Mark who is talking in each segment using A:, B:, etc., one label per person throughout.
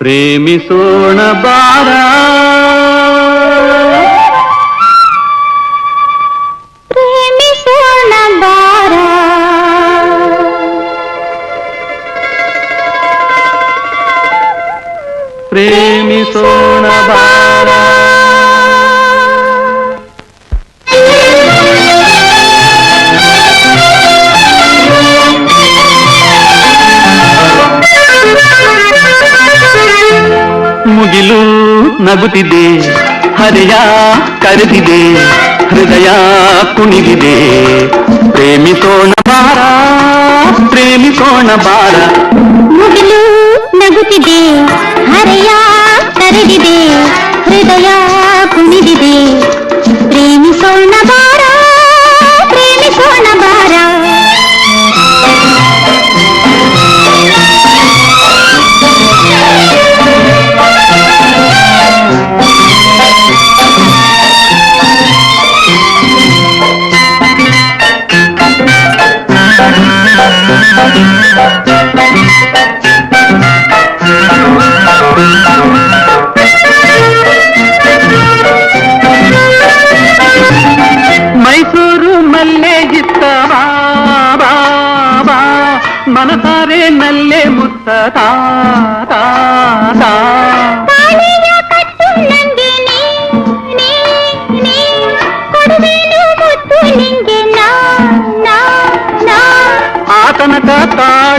A: ಪ್ರೇಮಿಸೋಣ ಬಾರ ಮುಗಿಲು ನಗುತ್ತಿದೆ ಹರೆಯ ಕರೆದಿದೆ ಹೃದಯ ಕುಣಿದಿದೆ ಪ್ರೇಮಿಸೋಣ ಬಾರ ಪ್ರೇಮಿಸೋಣ ಬಾರ
B: ಮುಗಿಲು ನಗುತ್ತಿದೆ ಹರೆಯ ಕರೆದಿದೆ ಹೃದಯ
A: ಮೈಸೂರು ಮಲ್ಲೆ ಇತ್ತ ಬಾ, ಬಾ, ಬಾ. ಮನಸಾರೆ ನಲ್ಲೆ ಮುತ್ತ ತಾ, ತಾ,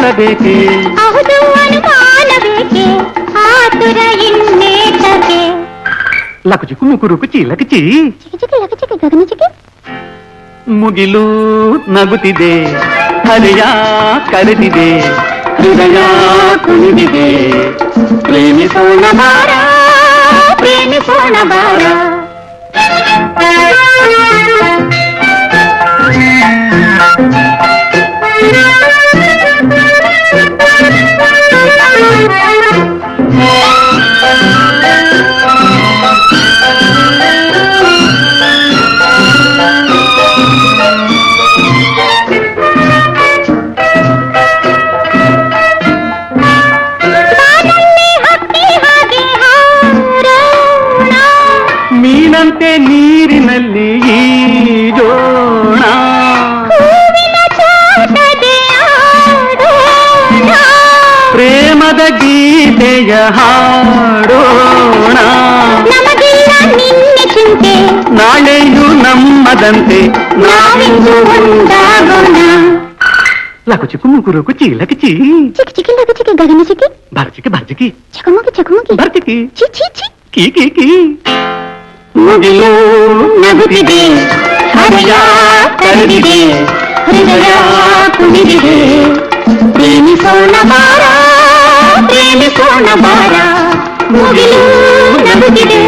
A: ತಾಳಬೇಕೆ
B: ಹೌದು ಅನುಮಾನ ಬೇಕೆ ಆತುರ ಇನ್ನೇತಕ್ಕೆ
A: ಲಕುಚಿ ಕುಮುಕು ರುಕುಚಿ ಲಕಚಿ
B: ಚಿಕಿ ಚಿಕಿ ಲಕ ಚಿಕಿ ಗಗನ ಚಿಕಿ
A: ಮುಗಿಲು ನಗುತ್ತಿದೆ ಹರೆಯ ಕರೆದಿದೆ ಹೃದಯ ಕುಣಿದಿದೆ ಪ್ರೇಮಿಸೋಣ ಬಾರ
B: ಪ್ರೇಮಿಸೋಣ ಬಾರ
A: ಮೀನಂತೆ ನೀರಿನಲ್ಲಿ ಈಜೋಣ
B: ಹೂವಿನ ಚಾಟದೆ ಆಡೋಣ
A: ಪ್ರೇಮದ ಗೀತೆಯ ಹಾಡೋಣ
B: ನಮಗಿಲ್ಲ ನಿನ್ನೆ ಚಿಂತೆ
A: ನಾಳೆಯೂ ನಮ್ಮದಂತೆ
B: ನಾವಿಂದು ಒಂದಾಗೋಣ
A: ಲಕುಚಿ ಕುಮುಕು ರುಕುಚಿ ಲಕಚಿ
B: ಚಿಕ್ಕಿ ಚಿಕ್ಕಿ ಲಗ ಚಿಕ್ಕಿ ಗಗನ ಚಿಕ್ಕಿ
A: ಭರ್ಚಿಕೆ ಭರ್ಚಿಕಿ
B: ಚಕಮಕಿ ಚಕಮಕಿ
A: ಭರ್ಚಿಕಿ
B: ಚಿ ಚಿ ಚಿ
A: ಕೀ ಕೀ ಕೀ முதியோர் நகுதிதே அருயா கருதிதே
B: ஹிருதயா குளிரிதே பிரேமி சோன பாரா பிரேமி சೋನ பாரா முதியோர் நகுதிதே